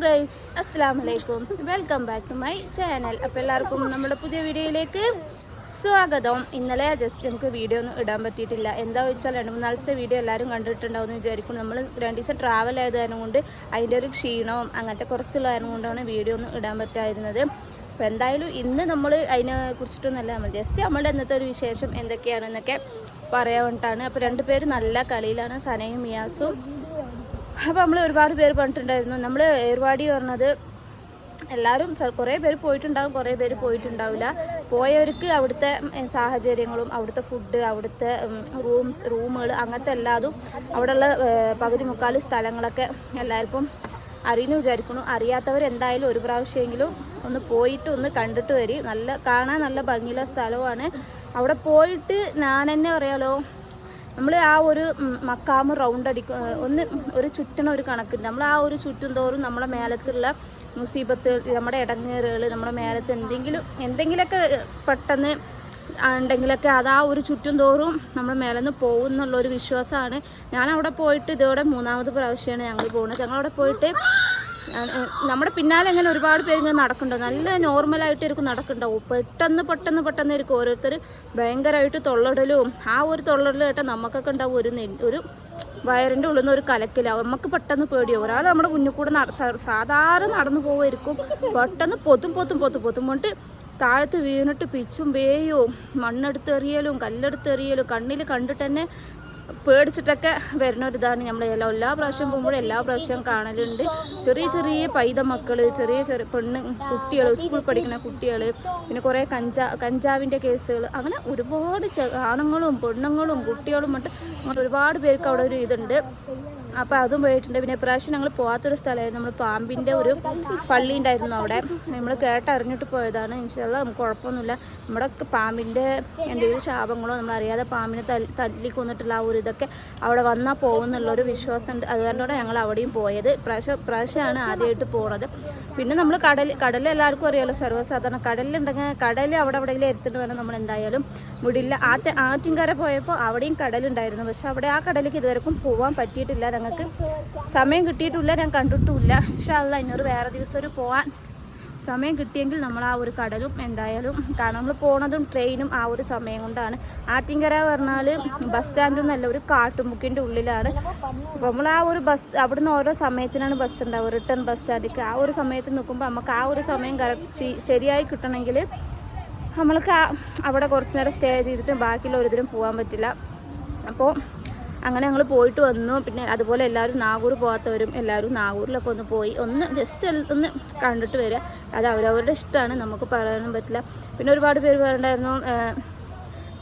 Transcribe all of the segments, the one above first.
Guys അസ്സാം വലൈക്കും welcome back to my channel അപ്പോൾ എല്ലാവർക്കും നമ്മുടെ പുതിയ വീഡിയോയിലേക്ക് സ്വാഗതം. ഇന്നലെ ജസ്റ്റ് നമുക്ക് വീഡിയോ ഒന്നും ഇടാൻ പറ്റിയിട്ടില്ല. എന്താ വെച്ചാൽ രണ്ട് മൂന്ന് ദിവസത്തെ വീഡിയോ എല്ലാവരും കണ്ടിട്ടുണ്ടാവും എന്ന് വിചാരിക്കും നമ്മൾ രണ്ട് ദിവസം ട്രാവൽ ആയത് കാരണം കൊണ്ട് അതിന്റെ ഒരു ക്ഷീണവും അങ്ങനത്തെ കുറച്ചുള്ള കാരണം കൊണ്ടാണ് വീഡിയോ ഒന്നും ഇടാൻ പറ്റാതിരുന്നത്. അപ്പോൾ എന്തായാലും ഇന്ന് നമ്മൾ അതിനെ കുറിച്ചിട്ടൊന്നല്ല നമ്മൾ ജസ്റ്റ് നമ്മളുടെ ഇന്നത്തെ ഒരു വിശേഷം എന്തൊക്കെയാണെന്നൊക്കെ പറയാൻ വേണ്ടിയിട്ടാണ്. അപ്പോൾ രണ്ടുപേരും നല്ല കളിയിലാണ്. സനയും മിയാസും അപ്പോൾ നമ്മൾ ഒരുപാട് പേര് പറഞ്ഞിട്ടുണ്ടായിരുന്നു. നമ്മൾ ഏർവാടി പറഞ്ഞത് എല്ലാവരും കുറേ പേര് പോയിട്ടുണ്ടാവും കുറേ പേര് പോയിട്ടുണ്ടാവില്ല. പോയവർക്ക് അവിടുത്തെ സാഹചര്യങ്ങളും അവിടുത്തെ ഫുഡ് അവിടുത്തെ റൂംസ് റൂമുകൾ അങ്ങനത്തെ എല്ലാതും അവിടെയുള്ള പകുതി മുക്കാൽ സ്ഥലങ്ങളൊക്കെ എല്ലാവർക്കും അറിയുന്നു വിചാരിക്കുന്നു. അറിയാത്തവർ എന്തായാലും ഒരു പ്രാവശ്യമെങ്കിലും ഒന്ന് പോയിട്ട് ഒന്ന് കണ്ടിട്ട് വരും. നല്ല കാണാൻ നല്ല ഭംഗിയുള്ള സ്ഥലമാണ് അവിടെ പോയിട്ട് ഞാൻ തന്നെ പറയാലോ നമ്മൾ ആ ഒരു മക്കാമ് റൗണ്ട് അടിക്കും ഒന്ന് ഒരു ചുറ്റണ ഒരു കണക്കുണ്ട്. നമ്മൾ ആ ഒരു ചുറ്റും തോറും നമ്മളെ മേലത്തുള്ള മുസീബത്ത് നമ്മുടെ ഇടങ്ങേറുകൾ നമ്മുടെ മേലത്ത് എന്തെങ്കിലും എന്തെങ്കിലുമൊക്കെ പെട്ടെന്ന് ഉണ്ടെങ്കിലൊക്കെ അത് ആ ഒരു ചുറ്റും തോറും നമ്മുടെ മേലെ നിന്ന് പോകും എന്നുള്ളൊരു വിശ്വാസമാണ് ഞാൻ അവിടെ പോയിട്ട് ഇതോടെ മൂന്നാമത് പ്രാവശ്യമാണ് ഞങ്ങൾ പോകുന്നത് ഞങ്ങളവിടെ പോയിട്ട് നമ്മുടെ പിന്നാലെ ഇങ്ങനെ ഒരുപാട് പേര് ഇങ്ങനെ നടക്കുന്നുണ്ട്. നല്ല നോർമലായിട്ട് ഇരിക്കും നടക്കുന്നുണ്ടാവും. പെട്ടെന്ന് പെട്ടെന്ന് പെട്ടെന്ന് ഇരിക്കും ഓരോരുത്തർ ഭയങ്കരമായിട്ട് തൊള്ളടലും ആ ഒരു തൊള്ളടൽ കേട്ടാൽ നമുക്കൊക്കെ ഉണ്ടാവും ഒരു ഒരു വയറിന്റെ ഉള്ളിൽ നിന്ന് ഒരു കലക്കില്ല നമുക്ക് പെട്ടെന്ന് പേടിയോ ഒരാൾ നമ്മുടെ മുന്നിൽ കൂടെ സാധാരണ നടന്നു പോകുമായിരിക്കും പെട്ടെന്ന് പൊത്തും പൊത്തും പൊത്തും പൊത്തും കൊണ്ട് താഴത്ത് വീണിട്ട് പിച്ചും വേയും മണ്ണെടുത്തെറിയലും കല്ലെടുത്തെറിയലും കണ്ണിൽ കണ്ടിട്ട് തന്നെ പേടിച്ചിട്ടൊക്കെ വരുന്ന ഒരു ഇതാണ് നമ്മൾ എല്ലാ എല്ലാ പ്രാവശ്യം പോകുമ്പോഴും എല്ലാ പ്രാവശ്യവും കാണലുണ്ട്. ചെറിയ ചെറിയ പൈത മക്കൾ ചെറിയ ചെറിയ പെണ്ണ് കുട്ടികൾ സ്കൂളിൽ പഠിക്കുന്ന കുട്ടികൾ പിന്നെ കുറേ കഞ്ചാ കഞ്ചാവിന്റെ കേസുകൾ അങ്ങനെ ഒരുപാട് ആണുങ്ങളും പെണ്ണുങ്ങളും കുട്ടികളും മറ്റും അങ്ങനെ ഒരുപാട് പേർക്ക് അവിടെ ഒരു ഇതുണ്ട്. അപ്പോൾ അതും പോയിട്ടുണ്ട്. പിന്നെ പ്രാവശ്യം ഞങ്ങൾ പോകാത്തൊരു സ്ഥലമായിരുന്നു. നമ്മൾ പാമ്പിന്റെ ഒരു പള്ളി ഉണ്ടായിരുന്നു അവിടെ. നമ്മൾ കേട്ടറിഞ്ഞിട്ട് പോയതാണ്. ഇൻഷാല്ല നമുക്ക് കുഴപ്പമൊന്നുമില്ല. നമ്മുടെ പാമ്പിന്റെ എന്തെങ്കിലും ശാപങ്ങളോ നമ്മൾ അറിയാതെ പാമ്പിനെ തല്ലി കൊന്നിട്ടുള്ള ആ ഒരു ഇതൊക്കെ അവിടെ വന്നാൽ പോകുമെന്നുള്ളൊരു വിശ്വാസമുണ്ട്. അത് കാരണമാണ് ഞങ്ങൾ അവിടെയും പോയത്. പ്രാവശ്യം പ്രാവശ്യമാണ് ആദ്യമായിട്ട് പോണത്. പിന്നെ നമ്മൾ കടൽ കടൽ എല്ലാവർക്കും അറിയാലോ സർവസാധാരണ. കടലിലുണ്ടെങ്കിൽ കടൽ അവിടെ എവിടെയെങ്കിലും എടുത്തിട്ട് വരാൻ നമ്മൾ എന്തായാലും വിടില്ല ആറ്റ ആറ്റിൻകര പോയപ്പോൾ അവിടെയും കടലുണ്ടായിരുന്നു. പക്ഷെ അവിടെ ആ കടലിലേക്ക് ഇതുവരെക്കും പോകാൻ പറ്റിയിട്ടില്ല. ഞങ്ങൾക്ക് സമയം കിട്ടിയിട്ടില്ല. ഞാൻ കണ്ടിട്ടുമില്ല പക്ഷെ അല്ല ഇന്നൊരു വേറെ ദിവസം ഒരു പോകാൻ സമയം കിട്ടിയെങ്കിൽ നമ്മൾ ആ ഒരു കടലും എന്തായാലും കാരണം നമ്മൾ പോണതും ട്രെയിനും ആ ഒരു സമയം കൊണ്ടാണ്. ആറ്റിങ്കര പറഞ്ഞാൽ ബസ് സ്റ്റാൻഡും നല്ല ഒരു കാട്ടുമുക്കിന്റെ ഉള്ളിലാണ്. നമ്മൾ ആ ഒരു ബസ് അവിടുന്ന് ഓരോ സമയത്തിനാണ് ബസ് ഉണ്ടാവുക. റിട്ടേൺ ബസ് സ്റ്റാൻഡിലേക്ക് ആ ഒരു സമയത്ത് നിൽക്കുമ്പോൾ നമുക്ക് ആ ഒരു സമയം കറക്റ്റ് ശരിയായി കിട്ടണമെങ്കിൽ നമ്മൾക്ക് അവിടെ കുറച്ച് നേരം സ്റ്റേ ചെയ്തിട്ട് ബാക്കിയുള്ള ഒരിതിനും പോകാൻ പറ്റില്ല. അപ്പോൾ അങ്ങനെ ഞങ്ങൾ പോയിട്ട് വന്നു. പിന്നെ അതുപോലെ എല്ലാവരും നാഗൂർ പോകാത്തവരും എല്ലാവരും നാഗൂരിലൊക്കെ ഒന്ന് പോയി. ഒന്ന് ജസ്റ്റ് ഒന്ന് കണ്ടിട്ട് വരിക അത് അവരവരുടെ ഇഷ്ടമാണ് നമുക്ക് പറയാനും പറ്റില്ല. പിന്നെ ഒരുപാട് പേര് പറയണ്ടായിരുന്നു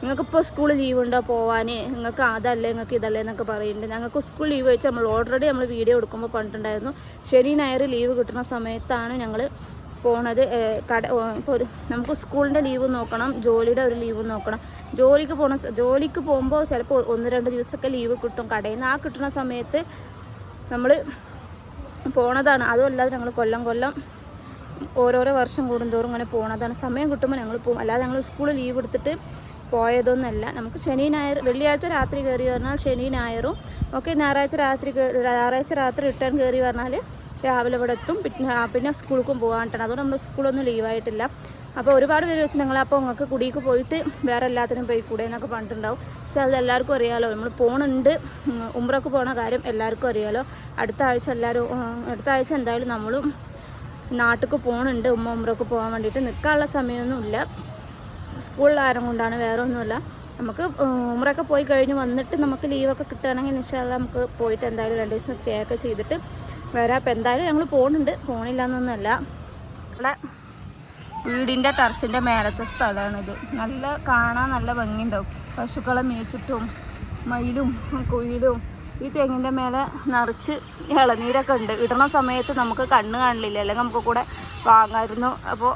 നിങ്ങൾക്കിപ്പോൾ സ്കൂൾ ലീവ് ഉണ്ടോ? പോവാൻ നിങ്ങൾക്ക് അതല്ലേ നിങ്ങൾക്ക് ഇതല്ലേ എന്നൊക്കെ പറയുന്നുണ്ട്. ഞങ്ങൾക്ക് സ്കൂൾ ലീവ് വെച്ച് നമ്മൾ ഓൾറെഡി നമ്മൾ വീഡിയോ എടുക്കുമ്പോൾ പറഞ്ഞിട്ടുണ്ടായിരുന്നു. ശനി ഞായർ ലീവ് കിട്ടുന്ന സമയത്താണ് ഞങ്ങൾ പോണത്. കട ഇപ്പോൾ ഒരു നമുക്ക് സ്കൂളിന്റെ ലീവ് നോക്കണം. ജോലിയുടെ ഒരു ലീവ് നോക്കണം. ജോലിക്ക് പോണ ജോലിക്ക് പോകുമ്പോൾ ചിലപ്പോൾ ഒന്ന് രണ്ട് ദിവസമൊക്കെ ലീവ് കിട്ടും. കടയിൽ നിന്ന് ആ കിട്ടുന്ന സമയത്ത് നമ്മൾ പോണതാണ്. അതുമല്ലാതെ ഞങ്ങൾ കൊല്ലം കൊല്ലം ഓരോരോ വർഷം കൂടുന്തോറും ഇങ്ങനെ പോണതാണ്. സമയം കിട്ടുമ്പോൾ ഞങ്ങൾ പോകും അല്ലാതെ ഞങ്ങൾ സ്കൂൾ ലീവ് എടുത്തിട്ട് പോയതൊന്നുമല്ല നമുക്ക് ശനി ഞായർ വെള്ളിയാഴ്ച രാത്രി കയറി പറഞ്ഞാൽ ശനി ഞായറും ഒക്കെ ഞായറാഴ്ച രാത്രി ഞായറാഴ്ച രാത്രി റിട്ടേൺ കയറി പറഞ്ഞാൽ രാവിലെ ഇവിടെ എത്തും പിന്നെ പിന്നെ സ്കൂൾക്കും പോകാനായിട്ടാണ്. അതുകൊണ്ട് നമ്മൾ സ്കൂളൊന്നും ലീവായിട്ടില്ല. അപ്പോൾ ഒരുപാട് പേര് വെച്ച് ഞങ്ങൾ അപ്പോൾ നിങ്ങൾക്ക് കുടിക്ക് പോയിട്ട് വേറെ എല്ലാത്തിനും പോയി കൂടെ എന്നൊക്കെ പറഞ്ഞിട്ടുണ്ടാവും. പക്ഷേ അത് എല്ലാവർക്കും അറിയാമല്ലോ നമ്മൾ പോണുണ്ട്. ഉമ്രക്ക് പോണ കാര്യം എല്ലാവർക്കും അറിയാമല്ലോ അടുത്ത ആഴ്ച എല്ലാവരും അടുത്ത ആഴ്ച എന്തായാലും നമ്മളും നാട്ടിൽ പോകണുണ്ട് ഉമ്മ ഉമ്രക്ക് പോകാൻ വേണ്ടിയിട്ട്. നിൽക്കാനുള്ള സമയമൊന്നുമില്ല. സ്കൂളിലാരം കൊണ്ടാണ് വേറെ ഒന്നുമില്ല നമുക്ക് ഉമ്രൊക്കെ പോയി കഴിഞ്ഞ് വന്നിട്ട് നമുക്ക് ലീവൊക്കെ കിട്ടുകയാണെങ്കിൽ ഇൻഷാല്ല നമുക്ക് പോയിട്ട് എന്തായാലും രണ്ട് ദിവസം സ്റ്റേ ഒക്കെ ചെയ്തിട്ട് വരാം. അപ്പോൾ എന്തായാലും ഞങ്ങൾ പോകുന്നുണ്ട് പോകണില്ല എന്നൊന്നുമല്ല വീടിന്റെ ടർച്ചിന്റെ മേലത്തെ സ്ഥലമാണിത്. നല്ല കാണാൻ നല്ല ഭംഗിയുണ്ടാവും. പശുക്കളെ മേച്ചിട്ടും മയിലും കുയിലും ഈ തെങ്ങിന്റെ മേലെ നിറച്ച് ഇളനീരൊക്കെ ഉണ്ട്. ഇടണ സമയത്ത് നമുക്ക് കണ്ണ് കാണില്ല അല്ലെങ്കിൽ നമുക്ക് കൂടെ വാങ്ങായിരുന്നു. അപ്പോൾ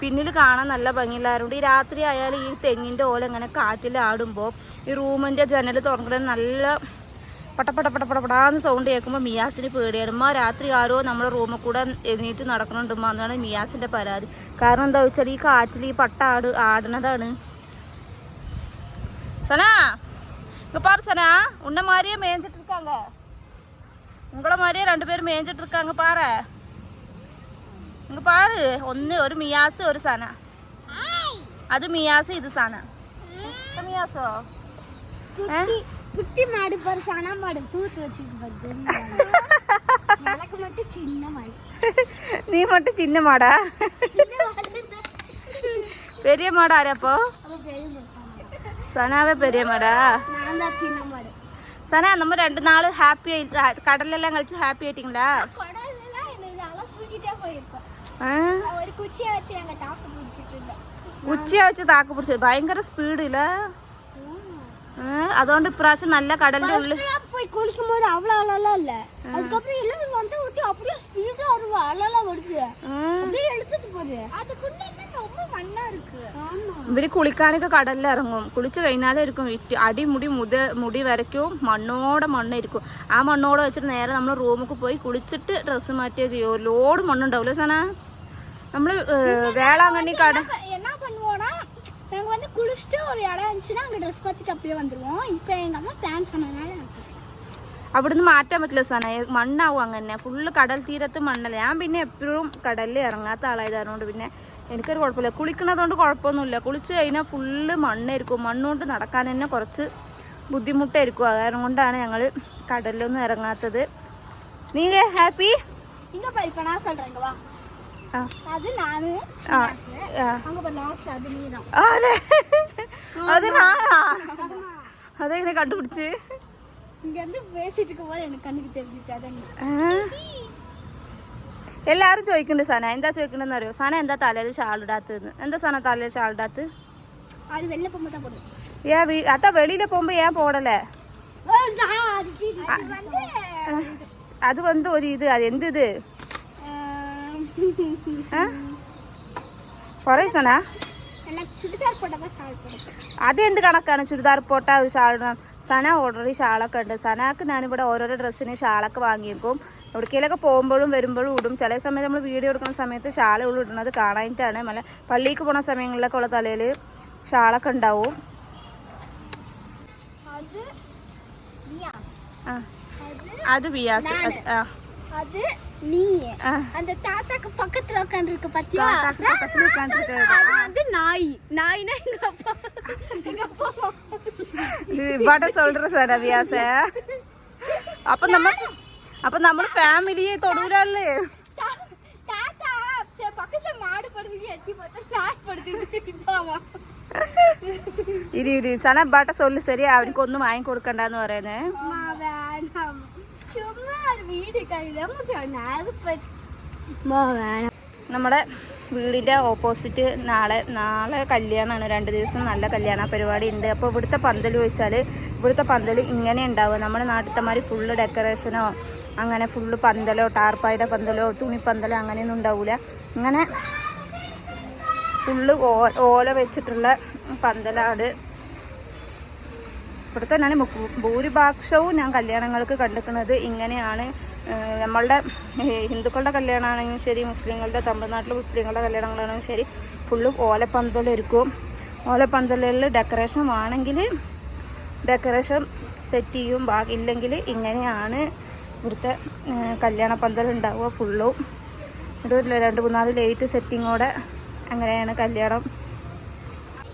പിന്നിൽ കാണാൻ നല്ല ഭംഗിയില്ലായിരുന്നു ഈ രാത്രി ആയാലും ഈ തെങ്ങിന്റെ ഓല ഇങ്ങനെ കാറ്റിലാടുമ്പോൾ ഈ റൂമിന്റെ ജനൽ തുറക്കുന്നത് നല്ല പട്ടപ്പട പടപടാന്ന് സൗണ്ട് കേൾക്കുമ്പോൾ മിയാസിന് പേടിയാണ് ഉമ്മ രാത്രി ആരോ നമ്മുടെ റൂമിൽ കൂടെ എഴുന്നേറ്റ് നടക്കണുണ്ടുമ്മ എന്നാണ് മിയാസിൻ്റെ പരാതി കാരണം എന്താ വെച്ചാൽ ഈ കാറ്റിൽ ഈ പട്ട ആട് ആടുന്നതാണ് സനാ இங்க பாரு சனா உன்ன மாதிரியே மேய்ஞ்சிட்டு இருக்காங்க உங்களை மாதிரியே ரெண்டு பேரும் மேய்ஞ்சிட்டு இருக்காங்க பாரு இங்க பாரு ஒன்று ஒரு மியாசு ஒரு சனா அது மியாசு இது சனா இது மியாசோ குட்டி குட்டி மாடு பாரு சனா மாடு சூத்து வச்சிருக்கு பாரு எனக்கு மட்டும் சின்ன மாடு நீ மட்டும் சின்ன மாடா பெரிய மாடா யாரு அப்போ സനാവെ പെരിയ മാടാ സന നമ്മ രണ്ടു നാള് ഹാപ്പി ആയിട്ട് കടലെല്ലാം കളിച്ച് ഹാപ്പി ആയിട്ടിങ്ങളാ ഉച്ചയാ വെച്ച് താക്ക് പിടിച്ചത് ഭയങ്കര സ്പീഡില്ല അതുകൊണ്ട് ഇപ്രാവശ്യം നല്ല കടലിന്റെ ഉള്ളിൽ First போய் குளிக்கும் போது அவ்வளவு அழலாம் இல்ல அதுக்கப்புறம் எல்லாம் வந்து விட்டு அப்படியே ஸ்பீடா வருவா அழலாம் வருது அப்படியே எடுத்துட்டு போகுது அதுக்குள்ள என்ன ரொம்ப மண்ணா இருக்கு ஆமா ഇവര് കുളിക്കാനൊക്കെ കടലിൽ ഇറങ്ങും കുളിച്ച് കഴിഞ്ഞാലായിരിക്കും വിറ്റ് അടിമുടി മുത മുടി വരയ്ക്കും മണ്ണോടെ മണ്ണായിരിക്കും ആ മണ്ണോടെ വെച്ചിട്ട് നേരെ നമ്മൾ റൂമിൽ പോയി കുളിച്ചിട്ട് ഡ്രസ്സ് മാറ്റിയേ ചെയ്യും ഒരു ലോഡ് മണ്ണുണ്ടാവില്ലേ സന നമ്മള് ഏഹ്, വേളാങ്കണ്ണി കട குளிச்சுட்டு ஒரு இடம் இருந்துச்சுன்னா அங்க ட்ரெஸ் பார்த்துட்டு அப்படியே வந்துருவோம் இப்போ எங்க அம்மா பிளான் சொன்னதுனால எனக்கு അവിടുന്ന് മാറ്റാൻ പറ്റില്ല സന മണ്ണാവും അങ്ങനെ ഫുള്ള് കടൽ തീരത്ത് മണ്ണല്ല ഞാൻ പിന്നെ എപ്പോഴും കടലിൽ ഇറങ്ങാത്ത ആളായതുകൊണ്ട് പിന്നെ എനിക്കൊരു കുഴപ്പമില്ല കുളിക്കണതുകൊണ്ട് കുഴപ്പമൊന്നുമില്ല കുളിച്ച് കഴിഞ്ഞാൽ ഫുള്ള് മണ്ണായിരിക്കും മണ്ണുകൊണ്ട് നടക്കാൻ തന്നെ കുറച്ച് ബുദ്ധിമുട്ടായിരിക്കും അത് കാരണം കൊണ്ടാണ് ഞങ്ങൾ കടലിലൊന്നും ഇറങ്ങാത്തത് നീ ഹാപ്പി இங்க பாரு இப்ப நான் சொல்றேன் இங்க வா ആ அது நானு ആ ആ. அங்க பாரு லாஸ்ட் அது நீதான் ആ, അല്ലേ? അത് ഞാനാ അതെങ്ങനെ കണ്ടുപിടിച്ച് இங்க இருந்து பேசிட்டு இருக்கும் போது எனக்கு கண்ணுக்கு தெரிஞ்சிச்சு அதான் நீ ആ. എല്ലാരും ചോദിക്കുന്നുണ്ട് സന എന്താ ചോദിക്കണ്ടെന്ന് അറിയോ സന എന്താ തലയിൽ ഷാളിടാത്തതെന്ന് എന്താ സന തലയിൽ ഷാളിടാത്ത് அது வெளில போகும்போது தான் போடுவேன் ஏன் வீ அதான் வெளியில போகும்போது ஏன் போடல அது പറയസനാ അതെന്ത് കണക്കാണ്? ചുരിദാർ പോട്ട ഒരു ഷാൾ സന ഓർഡറി ഷാളൊക്കെ ഉണ്ട്. സനക്ക് ഞാനിവിടെ ഓരോരോ ഡ്രസ്സിന് ഷാളൊക്കെ വാങ്ങിയേക്കും. എവിടേക്കിലൊക്കെ പോകുമ്പോഴും വരുമ്പോഴും ഇടും. ചില സമയത്ത് നമ്മൾ വീഡിയോ എടുക്കുന്ന സമയത്ത് ഷാളുകൾ ഇടുന്നത് കാണാനായിട്ടാണ് മല പള്ളിക്ക് പോണ സമയങ്ങളിലൊക്കെ ഉള്ള തലയിൽ ഷാളൊക്കെ ഉണ്ടാവും. അത് ബിയാസ്. ആ. അത് ബിയാസ്. ആ. அது நீ ആ அந்த தாத்தாக்கு பக்கத்துல உட்காந்துருக்கு பாத்தியா தாத்தாக்கு பக்கத்துல உட்கார்ந்திருக்காரு. அது வந்து நாய் நாய்னா எங்க அப்பா எங்க அப்பா ഇത് ഇവിടെ சொல்ற സാർ അഭ്യാസ അപ്പൊ നമ്മ അപ്പൊ നമ്മൾ ഫാമിലിയെ തൊടൂലല്ലേ தா- தாத்தா சரி பக்கத்துல மாடு படுத்துக்கு எத்தி பார்த்தா நாய் படுத்துட்டு இப்பாமா ഇരി ഇരി സന ബാട്ട സൊല്ലു ശരി അവർക്കൊന്നും വാങ്ങി കൊടുക്കണ്ടെന്ന് പറയുന്നേ നമ്മുടെ വീടിന്റെ ഓപ്പോസിറ്റ് നാളെ നാളെ കല്യാണമാണ് രണ്ട് ദിവസം നല്ല കല്യാണ പരിപാടി ഉണ്ട്. അപ്പോൾ ഇവിടുത്തെ പന്തൽ ചോദിച്ചാൽ ഇവിടുത്തെ പന്തൽ ഇങ്ങനെ ഉണ്ടാവും നമ്മുടെ നാട്ടിലത്തെമാർ ഫുള്ള് ഡെക്കറേഷനോ അങ്ങനെ ഫുള്ള് പന്തലോ ടാർപ്പായുടെ പന്തലോ തുണിപ്പന്തലോ അങ്ങനെയൊന്നും ഉണ്ടാവില്ല ഇങ്ങനെ ഫുള്ള് ഓല വെച്ചിട്ടുള്ള പന്തലാണ് ഇവിടുത്തെ ഞാൻ ഭൂരിപക്ഷവും ഞാൻ കല്യാണങ്ങൾക്ക് കണ്ടിരിക്കുന്നത് ഇങ്ങനെയാണ്. നമ്മളുടെ ഹിന്ദുക്കളുടെ കല്യാണമാണെങ്കിലും ശരി മുസ്ലിങ്ങളുടെ തമിഴ്നാട്ടിലെ മുസ്ലിങ്ങളുടെ കല്യാണങ്ങളാണെങ്കിലും ശരി ഫുള്ളും ഓലപ്പന്തലൊരുക്കും. ഓലപ്പന്തലിൽ ഡെക്കറേഷൻ ആണെങ്കിൽ ഡെക്കറേഷൻ സെറ്റ് ചെയ്യും. ഇല്ലെങ്കിൽ ഇങ്ങനെയാണ് ഇവിടുത്തെ കല്യാണ പന്തൽ ഉണ്ടാവുക ഫുള്ളും ഇത് രണ്ട് മൂന്നാൽ ലൈറ്റ് സെറ്റിങ്ങോടെ അങ്ങനെയാണ് കല്യാണം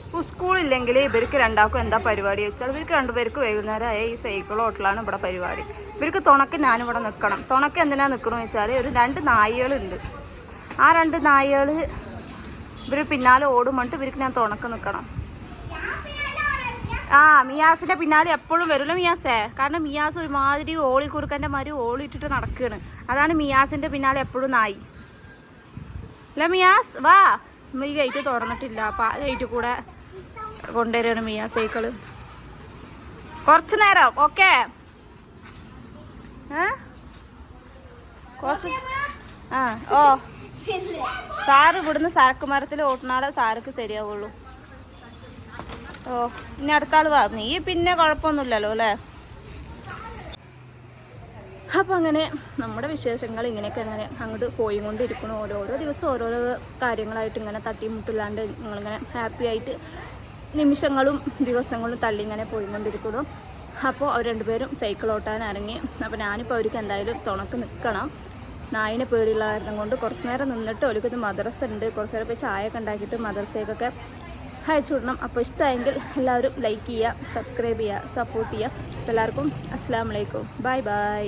ഇപ്പോൾ സ്കൂളില്ലെങ്കിൽ ഇവർക്ക് രണ്ടാൾക്കും എന്താ പരിപാടി വെച്ചാൽ ഇവർക്ക് രണ്ടുപേർക്ക് വൈകുന്നേരം ആയ ഈ സൈക്കിൾ ഹോട്ടലാണ് ഇവിടെ പരിപാടി. ഇവർക്ക് തുണക്ക് ഞാനിവിടെ നിൽക്കണം. തുണക്ക് എന്തിനാ നിൽക്കണമെന്ന് വെച്ചാൽ ഒരു രണ്ട് നായകളുണ്ട്. ആ രണ്ട് നായകൾ ഇവർ പിന്നാലെ ഓടും ഇവർക്ക് ഞാൻ തുണക്ക് നിൽക്കണം. ആ മിയാസിന്റെ പിന്നാലെ എപ്പോഴും വരുമല്ലോ മിയാസേ? കാരണം മിയാസ് ഒരുമാതിരി ഓളി കുറുക്കന്റെ മാതിരി ഓളിട്ടിട്ട് നടക്കുകയാണ് അതാണ് മിയാസിന്റെ പിന്നാലെ എപ്പോഴും നായി. അല്ല മിയാസ്? വാ. നമ്മ ഈ ഗേറ്റ് തുറന്നിട്ടില്ല. അപ്പം ആ ഗേറ്റ് കൂടെ കൊണ്ടുവരികയാണ് മിയ സൈക്കിൾ. കുറച്ച് നേരം ഓക്കെ? കുറച്ച് ആ ഓ. സാറ് ഇവിടുന്ന് സരക്ക് മരത്തിൽ ഓട്ടണാലേ സാർക്ക് ശരിയാവുള്ളൂ. ഓ ഇനി അടുത്ത ആൾ വാ. നീ പിന്നെ കുഴപ്പമൊന്നുമില്ലല്ലോ അല്ലേ? അപ്പം അങ്ങനെ നമ്മുടെ വിശേഷങ്ങൾ ഇങ്ങനെയൊക്കെ അങ്ങനെ അങ്ങോട്ട് പോയി കൊണ്ടിരിക്കണം ഓരോരോ ദിവസം ഓരോരോ കാര്യങ്ങളായിട്ട് ഇങ്ങനെ തട്ടിമുട്ടില്ലാണ്ട് നിങ്ങളിങ്ങനെ ഹാപ്പി ആയിട്ട് നിമിഷങ്ങളും ദിവസങ്ങളും തള്ളി ഇങ്ങനെ പോയിക്കൊണ്ടിരിക്കുന്നു. അപ്പോൾ അവർ രണ്ടുപേരും സൈക്കിൾ ഓട്ടാൻ ഇറങ്ങി. അപ്പോൾ ഞാനിപ്പോൾ അവർക്ക് എന്തായാലും തുണക്ക് നിൽക്കണം നായിനെ പേടിയുള്ള കാരണം കൊണ്ട് കുറച്ച് നേരം നിന്നിട്ട് ഇത് മദ്രസ ഉണ്ട് കുറച്ച് നേരം പോയി ചായ ഒക്കെ ഉണ്ടാക്കിയിട്ട് മദ്രസയ്ക്കൊക്കെ അയച്ചു വിടണം. അപ്പോൾ ഇഷ്ടമായെങ്കിൽ എല്ലാവരും ലൈക്ക് ചെയ്യുക സബ്സ്ക്രൈബ് ചെയ്യുക സപ്പോർട്ട് ചെയ്യുക. എല്ലാവർക്കും അസ്സാം വലൈക്കും ബൈ ബൈ